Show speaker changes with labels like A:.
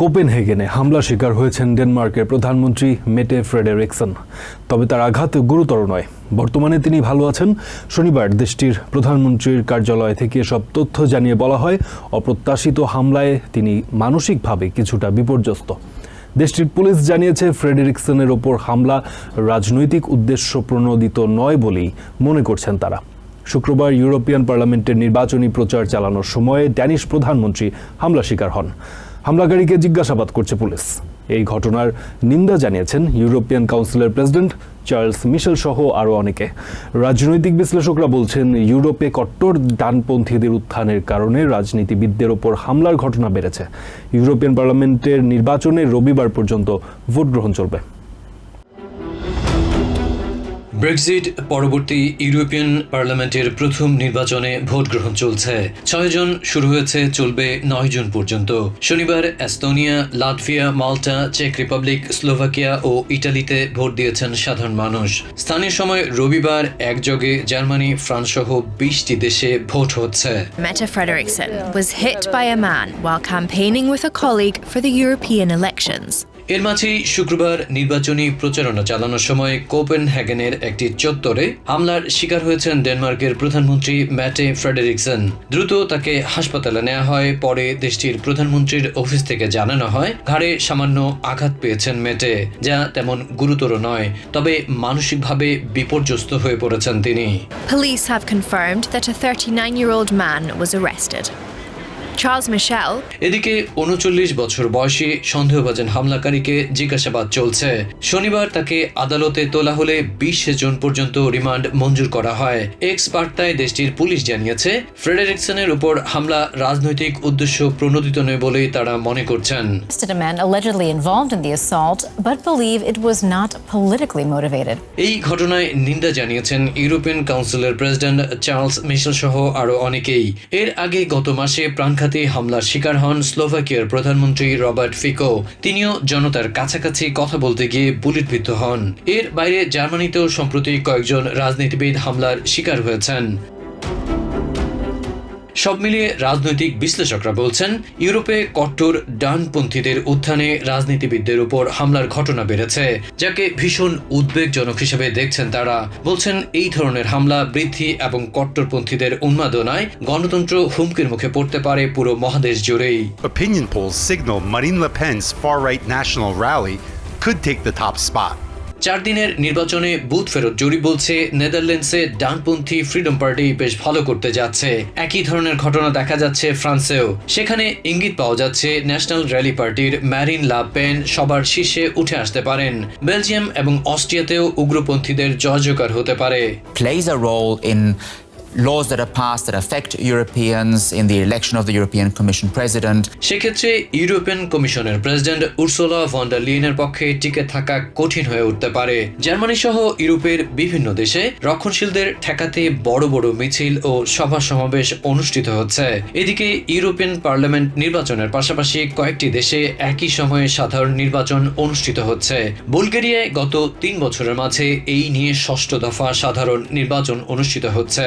A: কোপেনহেগেনে হামলা শিকার হয়েছেন ডেনমার্কের প্রধানমন্ত্রী মেটে ফ্রেডেরিকসন। তবে তার আঘাত গুরুতর নয়। বর্তমানে তিনি ভালো আছেন। শনিবার দেশটির প্রধানমন্ত্রীর কার্যালয় থেকে সব তথ্য জানিয়ে বলা হয়, অপ্রত্যাশিত হামলায় তিনি মানসিকভাবে কিছুটা বিপর্যস্ত। দেশটির পুলিশ জানিয়েছে, ফ্রেডেরিকসনের ওপর হামলা রাজনৈতিক উদ্দেশ্য প্রণোদিত নয় বলেই মনে করছেন তারা। শুক্রবার ইউরোপিয়ান পার্লামেন্টের নির্বাচনী প্রচার চালানোর সময় ড্যানিশ প্রধানমন্ত্রী হামলা শিকার হন। হামলাকারীকে জিজ্ঞাসাবাদ করছে পুলিশ। এই ঘটনার নিন্দা জানিয়েছেন ইউরোপিয়ান কাউন্সিলের প্রেসিডেন্ট চার্লস মিশেল সহ আরও অনেকে। রাজনৈতিক বিশ্লেষকরা বলছেন, ইউরোপে কট্টর ডানপন্থীদের উত্থানের কারণে রাজনীতিবিদদের ওপর হামলার ঘটনা বেড়েছে। ইউরোপিয়ান পার্লামেন্টের নির্বাচনে রবিবার পর্যন্ত ভোট গ্রহণ চলবে।
B: ব্রেক্সিট পরবর্তী ইউরোপিয়ান পার্লামেন্টের প্রথম নির্বাচনে ভোট গ্রহণ চলছে। ছয় জন শুরু হয়েছে, চলবে নয় জুন পর্যন্ত। শনিবার এস্তোনিয়া, লাটভিয়া, মাল্টা, চেক রিপাবলিক, স্লোভাকিয়া ও ইটালিতে ভোট দিয়েছেন সাধারণ মানুষ। স্থানীয় সময় রবিবার একযোগে জার্মানি, ফ্রান্স সহ বিশটি দেশে ভোট হচ্ছে।
C: Was hit by a man while campaigning with a colleague for the European elections.
B: এর মাঝেই শুক্রবার নির্বাচনী প্রচারণা চালানোর সময় কোপেন হ্যাগেনের একটি চত্বরে হামলার শিকার হয়েছেন ডেনমার্কের প্রধানমন্ত্রী ম্যাটে ফ্রেডেরিকসন দ্রুত তাকে হাসপাতালে নেওয়া হয়, পরে দেশটির প্রধানমন্ত্রীর অফিস থেকে জানানো হয়, ঘাড়ে সামান্য আঘাত পেয়েছেন মেটে যা তেমন গুরুতর নয়, তবে মানসিকভাবে বিপর্যস্ত হয়ে পড়েছেন তিনি
C: Police have confirmed that a 39 year old man was arrested. Charles Michel,
B: এদিকে উনচল্লিশ বছর বয়সী সন্দেহভাজন হামলাকারীকে জিজ্ঞাসাবাদ চলছে। শনিবার তাকে আদালতে তোলা হলে বিশ জন পর্যন্ত রিমান্ড মঞ্জুর করা হয়। এক্স বার্তায় দেশটির পুলিশ জানিয়েছে ফ্রেডেরিকসনের উপর হামলা রাজনৈতিক উদ্দেশ্য প্রণোদিত নয় বলেই তারা মনে করছেন. এই ঘটনায় নিন্দা জানিয়েছেন ইউরোপিয়ান কাউন্সিলের প্রেসিডেন্ট চার্লস মিশেল সহ আরও অনেকেই। এর আগে গত মাসে প্রাণঘাতী হামলার শিকার হন স্লোভাকিয়ার প্রধানমন্ত্রী রবার্ট ফিকো। তিনিও জনতার কাছাকাছি কথা বলতে গিয়ে বুলেটবিদ্ধ হন। এর বাইরে জার্মানিতেও সম্প্রতি কয়েকজন রাজনীতিবিদ হামলার শিকার হয়েছেন। সব মিলিয়ে রাজনৈতিক বিশ্লেষকরা বলছেন, ইউরোপে কট্টর ডানপন্থীদের উত্থানে রাজনীতিবিদদের উপর হামলার ঘটনা বেড়েছে, যাকে ভীষণ উদ্বেগজনক হিসেবে দেখছেন তারা বলছেন, এই ধরনের হামলা বৃদ্ধি এবং কট্টরপন্থীদের উন্মাদনায় গণতন্ত্র হুমকির মুখে পড়তে পারে পুরো মহাদেশ জুড়েই
D: could take the top spot.
B: চার দিনের নির্বাচনে বুথ ফেরত জুরি বলছে নেদারল্যান্ডসে ডানপন্থী ফ্রিডম পার্টি বেশ ভালো করতে যাচ্ছে। একই ধরনের ঘটনা দেখা যাচ্ছে ফ্রান্সেও। সেখানে ইঙ্গিত পাওয়া যাচ্ছে ন্যাশনাল র্যালি পার্টির ম্যারিন লা পেন সবার শীর্ষে উঠে আসতে পারেন। বেলজিয়াম এবং অস্ট্রিয়াতেও উগ্রপন্থীদের জয়জকার হতে পারে।
E: Plays a role in laws that are passed that affect Europeans, in the election of the European Commission President.
B: সেক্ষেত্রে ইউরোপিয়ান কমিশনের প্রেসিডেন্ট উর্সোলা ভন্ডার লিয়েনের পক্ষে টিকে থাকা কঠিন হয়ে উঠতে পারে। জার্মানি সহ ইউরোপের বিভিন্ন দেশে রক্ষণশীলদের ঠেকাতে বড় বড় মিছিল ও সভা সমাবেশ অনুষ্ঠিত হচ্ছে। এদিকে ইউরোপিয়ান পার্লামেন্ট নির্বাচনের পাশাপাশি কয়েকটি দেশে একই সময়ে সাধারণ নির্বাচন অনুষ্ঠিত হচ্ছে। বুলগেরিয়ায় গত তিন বছরের মাঝে এই নিয়ে ষষ্ঠ দফা সাধারণ নির্বাচন অনুষ্ঠিত হচ্ছে।